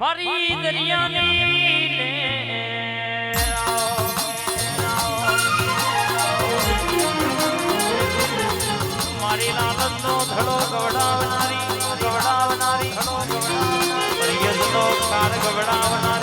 મારી દરિયાની મારી લાલનનો ધડો ગવડાવનારી ગવડાવનારી ગવડાવનારી. ગવડાવનારી.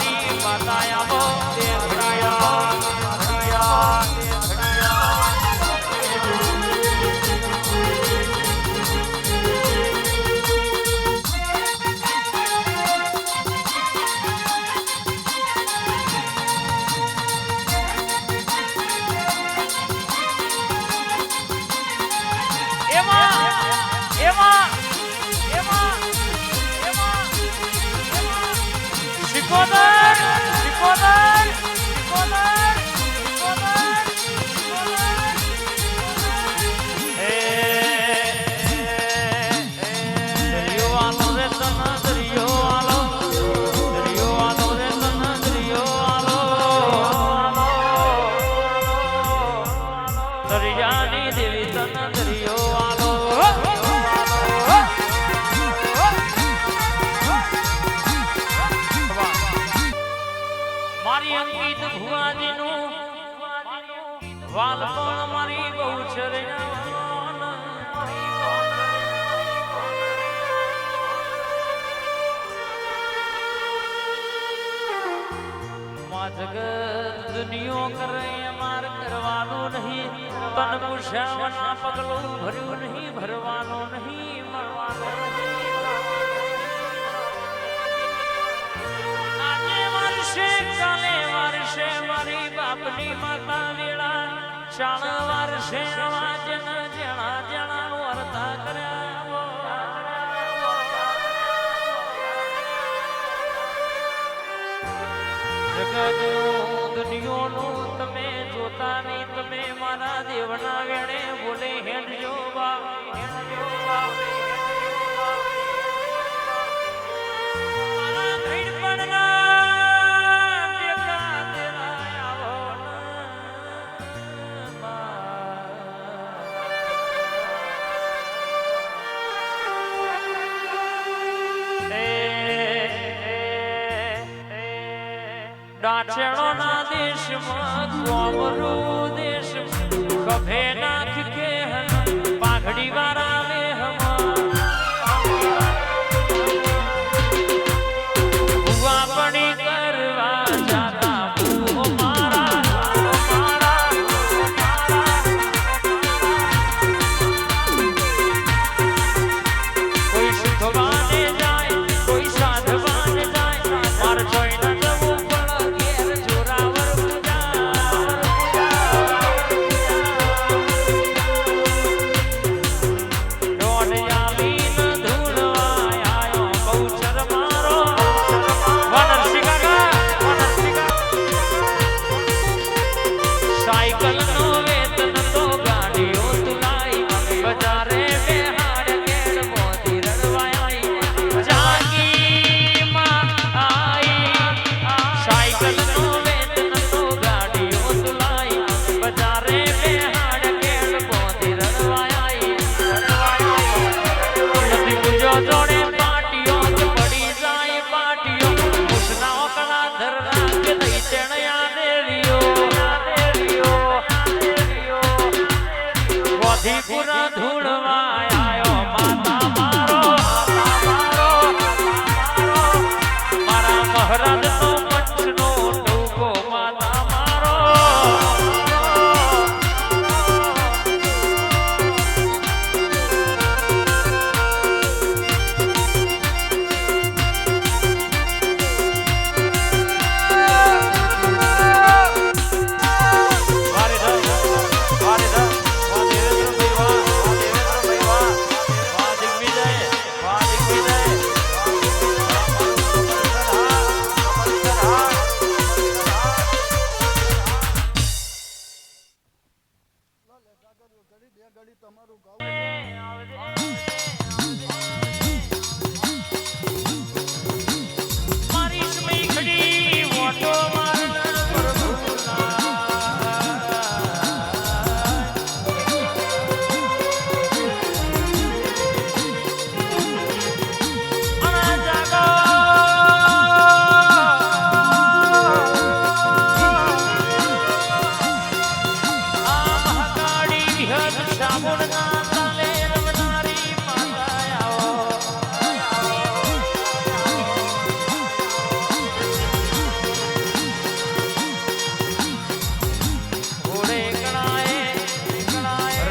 આ જગત દુનિયો કરે, માર કરવાનું નહીં. તન પૂછાવાના પગલું ભર્યું નહીં, ભરવાનો નહીં, મળવાનું આજે વર્ષે કાલે વર્ષે મારી બાપની માતા વેળા. ચાણ વર્ષે તમે જોતા નહીં તમે મારા દેવના વેણે બોલે હેડજો બા. ડાચણો ના દેશમાં કોમરો દેશ. કભે ના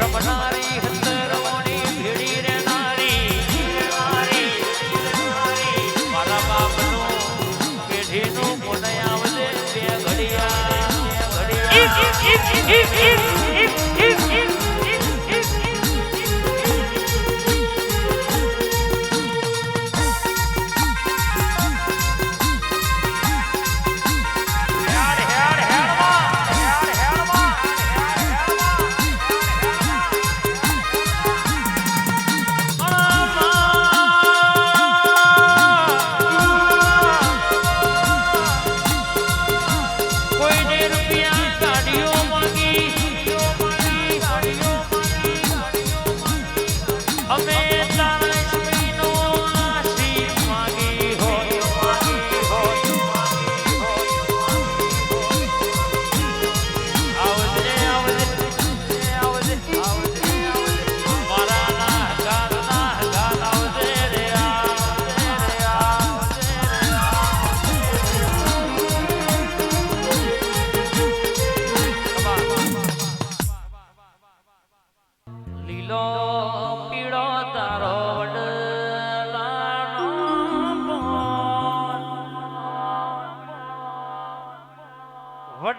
રમનારી હતરવણી ભીડી રે નારી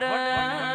બોલ.